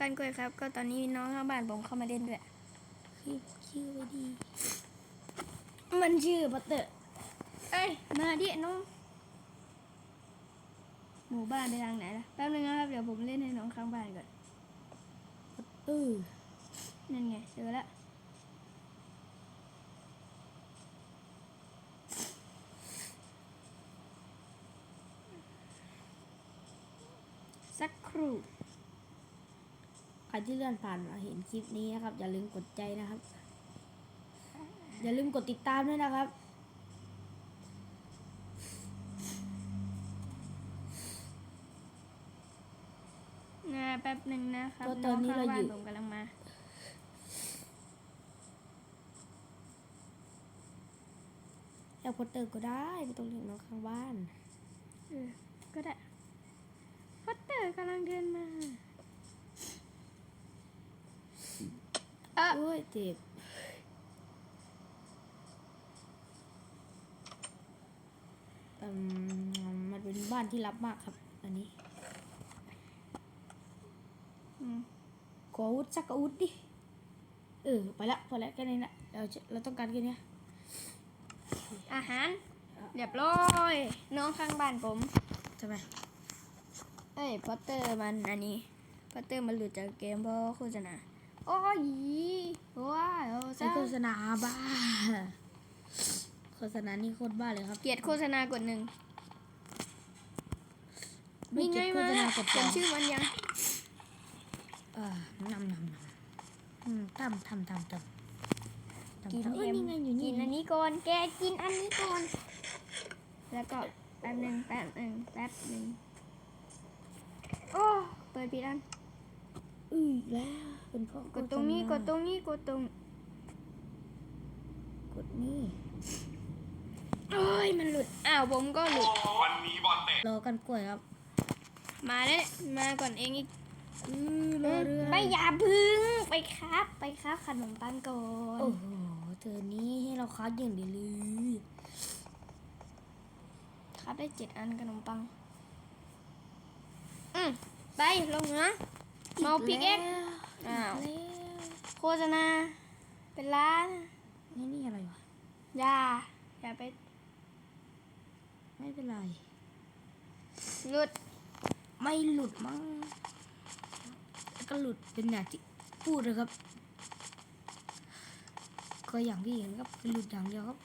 กันกล้วยครับ ก็ตอนนี้น้องข้างบ้านผมเข้ามาเล่นด้วยคือชื่อไว้ดี มันชื่อพัตเตอร์เอ้ยมาดิน้องหมู่บ้านไปทางไหนล่ะแป๊บนึงนะครับ เดี๋ยวผมเล่นให้น้องข้างบ้านก่อนเออนั่นไงเจอล้วสักครู่ รที่เลื่อนผ่านมาเห็นคลิปนี้นะครับ อย่าลืมกดใจนะครับ อย่าลืมกดติดตามด้วยนะครับนะแป๊บหนึ่งนะครับก็ตอนนี้งข้างบ้เราอยู่ผมกำลังมาแล้วโพสเตอร์ก็ได้ไม่ต้องเรียกน้องข้างบ้าน เออ ก็ได้พัตเตอร์กำลังเดินมา เออโอ้ยเจ็บอืมมันเป็นบ้านที่รับมากครับ อันนี้อืมขออาวุธสักอาวุธดิ เออ ไปละพอแล้วแค่นี้นะเราจะเราต้องการแค่เนี้ยอาหาร เรียบร้อย น้องข้างบ้านผมทำไมเอ้ยพัตเตอร์มันอันนี้พัตเตอร์มันหลุดจากเกมเพราะโฆษณา โอ้ยว้าวใช้โฆษณาบ้า โฆษณานี่โคตรบ้าเลยครับเกลียดโฆษณากดหนึ่งไม่นี่ไงเก็บโฆมาษณากดสเขีอยนงชื่อมันยัง เออนำนำนำอืมทำทำทำทำกินทำเอ้เอ็ยมนี่ไงอยู่กินี่นอันนี้ก่อน แกกินอันนี้ก่อน แล้วก็แป๊บหนึ่งแป๊บหนึ่งแป๊บหนึ่งโอ้ เปิดผิดอันอือแล้ว เป็นเพราะกดตรงนี้กดตรงนี้กดตรง กดนี่โอ้ยมันหลุดอ้าวผมก็หลุดวันนี้บอลเตะรอกันกล้วยครับ มาแล้วมาก่อนเองอีกอือรอเรือไม่อย่าพึ่งไปครับ ไปครับขนมปังก่อนโอ้โหเธอนี้ให้เราคัดอย่างเดียวเลยครับได้เจ็ดอันขนมปัง อืมไปลงเหนือเมาพิกเอ็กแล้ว อ้าวแล้วโฆษณาเป็นร้านนี่นี่อะไรวะอย่าอย่าไป ไม่เป็นไรหลุดไม่หลุดมั้งแล้วก็หลุดเป็นอย่างที่พูดเลยครับก็อย่างที่เห็นครับคือหลุดอย่างเดียวครับ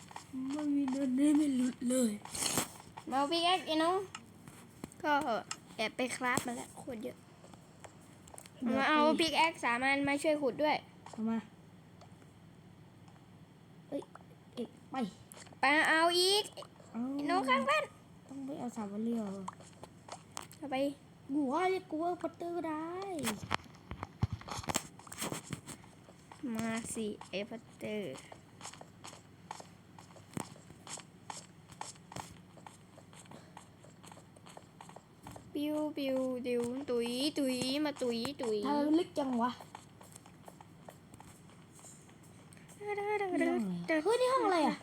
ไม่มีเดินได้ไม่หลุดเลยเมาพิกเอ็กไอ้น้องก็แอบไปคราฟมาแล้วโคตรเยอะ มาเอาพิกแอ็กสามอันมาช่วยขุดด้วยเอามาเอ้ยเอ็กไปไปเอาอีกเอาไอ้น้องข้างบ้านต้องไปเอาสามวันเรียวเอาไปกูว่าเรียกกูว่าพัตเตอร์ก็ได้ มาสิเอฟเตอร์ ปิวปิวดิวตุยตุยมาตุยตุยทำไมมันลึกจังวะเฮ้ยนี่ห้องอะไรอะ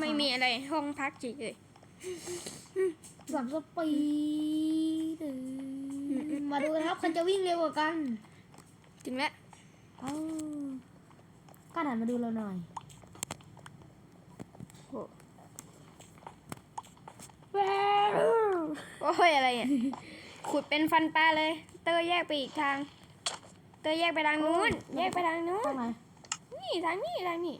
ไม่มีอะไรห้องพักเฉยสับสปีดมาดูกันครับใครจะวิ่งเร็วกว่ากันๆถึงแล้วเอาก็หันมาดูเราหน่อย โอ้ โอ้ยอะไรอะขุดเป็นฟันปลาเลย เตอร์แยกไปอีกทาง เตอร์แยกไปทางนู้น แยกไปทางนู้ตรงนไหนนี่ทางนี้ทางนี้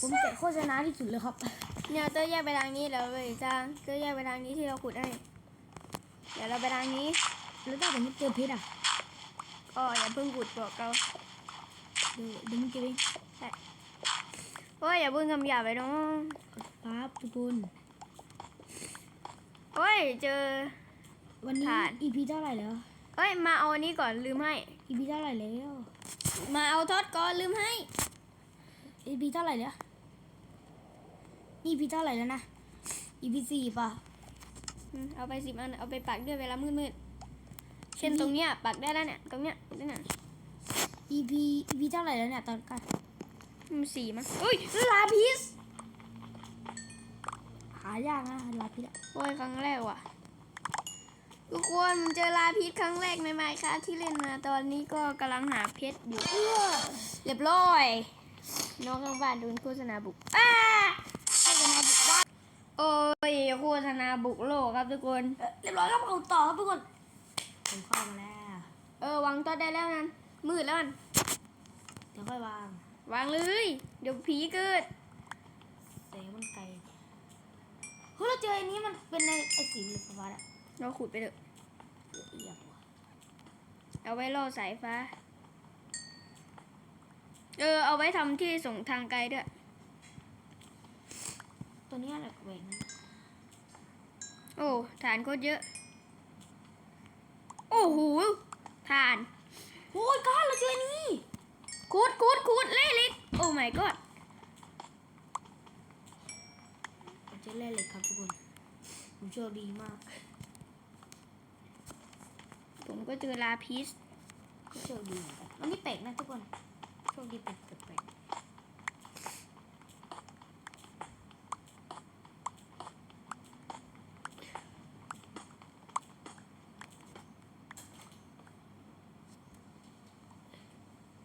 ผมเตะโฆษณาที่สุดเลยครับเนี่ยเตอร์แยกไปทางนี้แล้วเลยทางเตอร์แยกไปทางนี้ที่เราขุดให้ เดี๋ยวเราไปทางนี้ แล้วถ้าผมไม่เจอเพชรอะ ก็อย่าเพิ่งขุดบอกเราเดี๋ยวเดี๋ยวมึงเก็บเองโอ้ยอย่าเพิ่งคำหยาบไปน้องครับทุกคนโอ้ยเจอ วันนี้ ผ่าน EP เท่าไหร่แล้ว เอ้ยมาเอาอันนี้ก่อนลืมให้ EP เท่าไหร่แล้ว มาเอาทอดก่อนลืมให้ EP เท่าไหร่แล้ว EP เท่าไหร่แล้วนะ EP สี่ป่ะอืมเอาไปสิบอันเอาไปปักด้วยเวลามืดๆ เช่นตรงเนี้ยปักได้แล้วเนี่ยตรงเนี้ยนี่น่ะ EP EP เท่าไหร่แล้วเนี่ยตอนกันอืมสี่มั้งอุ้ยลาพีสายากนะลาพิษอะโอ้ยครั้งแรกว่ะทุกคนเจอลาพิษครั้งแรกในไมค์ครับที่เล่นมาตอนนี้ก็กำลังหาเพชรอยู่เรียบร้อยน้องข้างบ้านโดนโฆษณาบุกอ้าโฆษณาบุกบ้านโอ้ยโฆษณาบุกโลกครับทุกคนเอ่อเรียบร้อยครับเอาต่อครับทุกคน ผมเข้ามาแล้ว เออวางตัวได้แล้วนั้นมืดแล้วมันเดี๋ยวค่อยวาง วางเลย เดี๋ยวผีเกิดเสียงมันไกลเฮ้ยเราเจออันนี้มันเป็นในไอ้สีเหลืองฟ้าอะเราขุดไปเถอะละเอียดว่ะเอาไว้ล่อสายฟ้า เออ เอาไว้ทำที่ส่งทางไกลด้วย ตัวเนี้ยแหละแหวนนะโอ้ ฐานโคตรเยอะ โอ้โหฐานโอ้ยก้านเราเจออันนี้คูดคูดคูดเล่ลิกโอ้ my god เราเจอแร่เหล็กครับทุกคนผมโชคดีมาก ผมก็เจอลาพิสก็โชคดีเหมือนกันอันนี้แปลกนะทุกคนโชคดีแปลกแปลกเ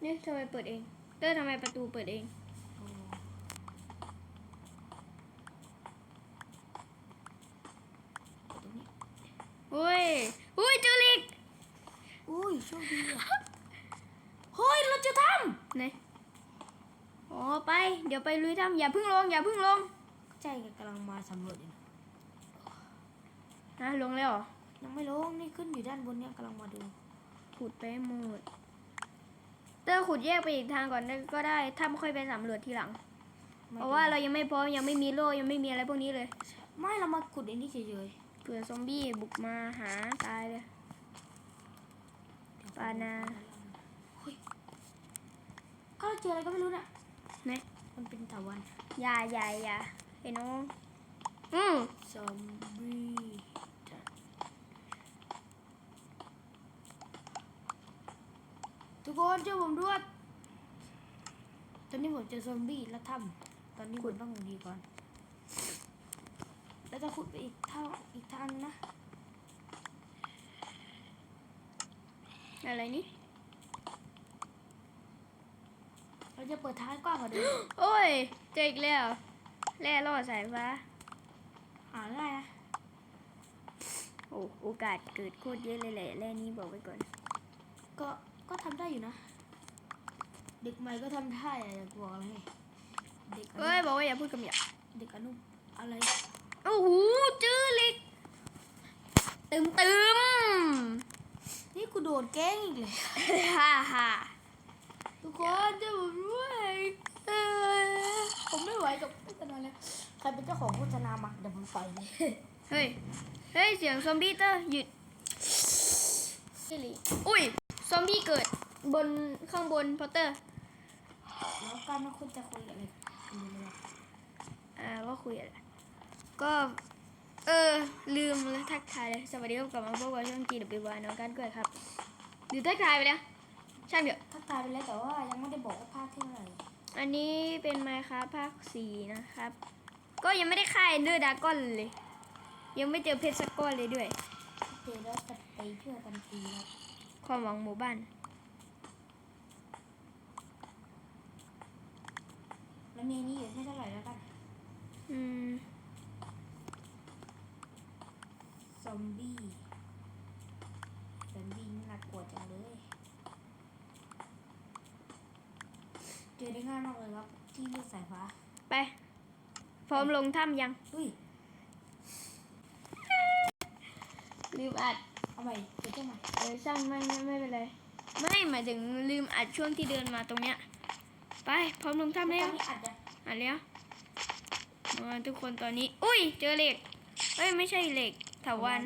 นี่ยทำไมเปิดเองเตอร์ทำไมประตูเปิดเองๆโอ้ตรงนี้เฮ้ยเฮ้ยเจอลิก อุ้ยโชคดีอะเฮ้ยเราจะทไหนอ๋อไป เดี๋ยวไปลุยถ้ำอย่าเพึ่งลง อย่าเพึ่งลงำใจกำลังมาสำรวจอยู่นะนะลงแล้วเหรอ ยังไม่ลง นี่ขึ้นอยู่ด้านบนเนี่ยกำลังมาดู ขุดไปให้หมด เตอร์ขุดแยกไปอีกทางก่อนก็ได้ถ้าไม่ค่อยไปสำรวจทีหลังไม่เพราะว่าเรายังไม่พร้อมยังไม่มีโล่ยังไม่มีอะไรพวกนี้เลย ไม่เรามาขุดไอ้นี่เฉยเผื่อซอมบี้บุกมาหาตายเลยๆปานาเฮ้ยก็เราเจออะไรก็ไม่รู้เนี่ยไหนมันเป็นถาวันอย่าอย่าอย่าไอ้น้องอืมซอมบี้ทุก คนช่วยผมด้วยตอนนี้ผมเจอซอมบี้แล้วถ้ำตอนนี้ผมต้องดีก่อน แล้วจะขุดไปอีกเท่าอีกทางนึงนะอะไรนี่เราจะเปิดทางให้กว้างกว่าเดิมโอ้ย เจออีกแล้วแร่ล่อสายฟ้าหาง่ายนะโอ้โอกาสเกิดโคตรเยอะเลยแหละแร่นี้บอกไว้ก่อน ก็ ก็ทำได้อยู่นะ เด็กใหม่ก็ทำได้อะอย่ากลัวอะไรเด็กอนุเอ้ยบอกว่าอย่าพูดคำหยาบเด็กอนุอะไรโอ้โหเจอเหล็กตึมตึมนี่กูโดนแกล้งอีกเลยฮ่าฮ่าทุกคนจะผมด้วยเออผมไม่ไหวกับโฆษณาแล้วใครเป็นเจ้าของโฆษณามาเดี๋ยวผมปล่อยเลยเฮ้ยเฮ้ยเสียงซอมบี้เตอร์หยุด อุ้ย ซอมบี้เกิดบนข้างบนพอตเตอร์ แล้วการว่าคุณจะคุยอะไรกันอยู่เลยอ่าว่าคุยอะไรก็ เออ ลืมเลยทักทายเลย สวัสดีครับกลับมาพบกับช่อง GWY น้องการเกิดครับหรือทักทายไปแล้วช่างเถอะ ทักทายไปแล้วแต่ว่ายังไม่ได้บอกว่าภาคที่เท่าไหร่อันนี้เป็นไมค์ครับภาคสี่นะครับ ก็ยังไม่ได้ค่ายเนื้อดากอนเลย ยังไม่เจอเพชรสักก้อนเลยด้วยเจอแล้วจะไปช่วยกันตีครับ ความหวังหมู่บ้าน แล้วเมนี่อยู่ให้เท่าไหร่แล้วกันอืม ซอมบี้ซอมบี้นี่น่ากลัวจังเลย เจอได้ง่ายมากเลยครับ ที่เลือดสายฟ้า ไป พร้อมลงถ้ำยัง อุ้ย ลืมอัด เอาใหม่เจอเจ้าใหม่เออช่างไม่ไม่ไม่เป็นไรไม่หมายถึงลืมอัดช่วงที่เดินมาตรงเนี้ย ไปพร้อมลงถ้ำแล้แล้ววนี่อัดอะอัดแล้วมาทุกคนตอนนี้ อุ้ย เจอเหล็กเอ้ยไม่ใช่เหล็กถาวัน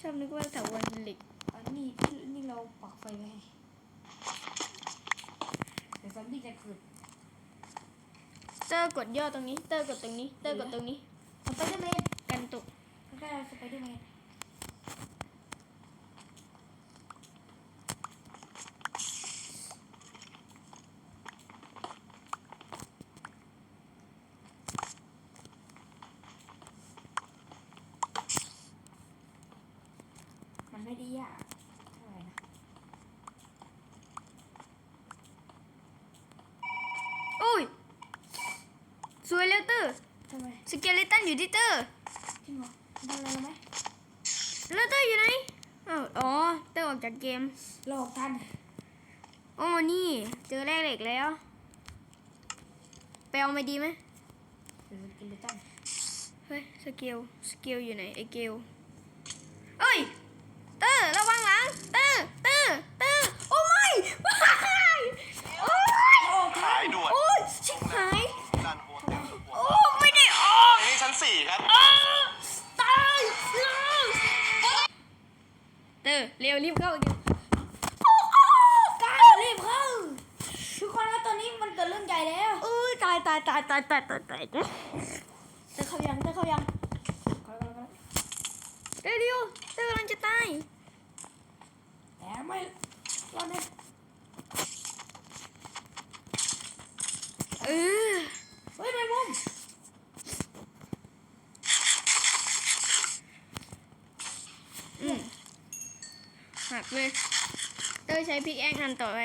ชอบนึกว่าถาวันเป็นเหล็กอันนี้ที่นี่เราปักไฟไว้ให้เดี๋ยวซอมบี้จะเกิดเตอร์กดย่อตรงนี้ เตอร์กดตรงนี้ เตอร์กดตรงนี้ สไปเดอร์แมนกันตก ใกล้ๆเราสไปเดอร์แมน ดีอะเท่าไหร่นะอุ้ย สวยแล้วเตอร์ทำไมสเกเลตันอยู่ที่เตอร์จริงเหรอทำอะไรเราไหมแล้วเตอร์อยู่ไหนอ้าวอ๋อเตอร์ออกจากเกมหลอกทันอ๋อนี่ เจอแร่เหล็กแล้วไปเอามาดีไหมหรือกินไปตั้งเฮ้ยสเกลสเกลอยู่ไหนไอเกลเอ้ยเตอร์ระวังหลังเตอร์เตอร์เตอร์โอ้ไม่ไม่โอ้ยโอ้ทัสานยด่วนโอ้ยชิบหายด้านโฮเทลสุโขโอ้ทัยไม่ได้ออกนี่ชั้นสี่ครับอ้าตายแล้วเตอร์เร็วรีบเข้าเดี๋ยวกล้ารีบเข้าทุกคนว่าตอนนี้มันเกิดเรื่องใหญ่แล้วเอ้ยตายตายตายตายตายตายตายเตอร์เตะเข้ายังเตะเข้ายังเข้าแล้วเข้าแล้วเตอร์เร็วเตอร์กำลังจะตายแต่ ไม่รอดเลยเออเฮ้ยแมงมุมอืมหักเลยเตอร์ใช้พิกแอคอันต่อไป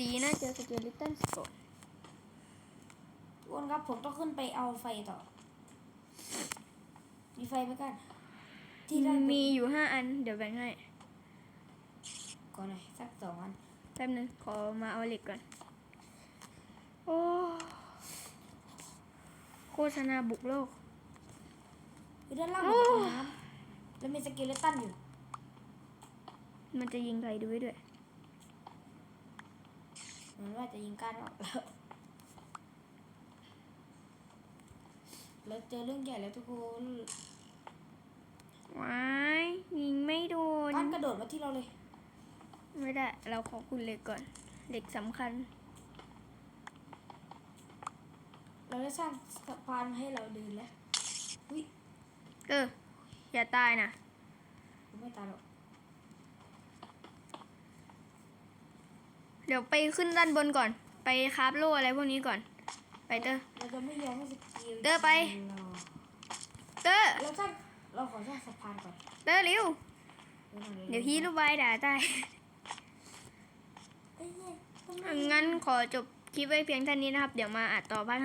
ดีนะเจอสเกลิตันสก่อนทุกคนครับผมต้องขึ้นไปเอาไฟต่อ มีไฟไหมกัน ที่ด้านบนมีอยู่ห้าอัน เดี๋ยวแบ่งให้ก่อนหน่อยสักสองอันแป๊บนึงขอมาเอาเหล็กก่อน โอ้โฆษณาบุกโลกคือด้านล่างโอ้มันเป็นน้ำแล้วมีสเกเลตันอยู่ มันจะยิงใครดูไว้ด้วยเหมือนว่าจะยิงก้านออกแล้วแล้วเจอเรื่องใหญ่แล้วทุกคน ว้ายยิงไม่โดนก้านกระโดดมาที่เราเลย ไม่ได้ เราขอคุณเหล็กก่อนเหล็กสำคัญ เราได้สร้างสะพานให้เราเดินแล้วอุ้ยเอออย่าตายนะผมไม่ตายหรอกเดี๋ยวไปขึ้นด้านบนก่อน ไปคราฟโล่อะไรพวกนี้ก่อน ไปเตอร์เราจะไม่ยอมให้สกิลเดินไปเราเตอร์เราสร้าง เราขอสร้างสะพานก่อนเตอร์เร็วเดี๋ยวหน่อเดี๋ยวฮีรูปใบายด่าตายเอ้ยเนี่ยทำไมงั้นขอจบคลิปไว้เพียงเท่านี้นะครับ เดี๋ยวมาอัดต่อภาคห้า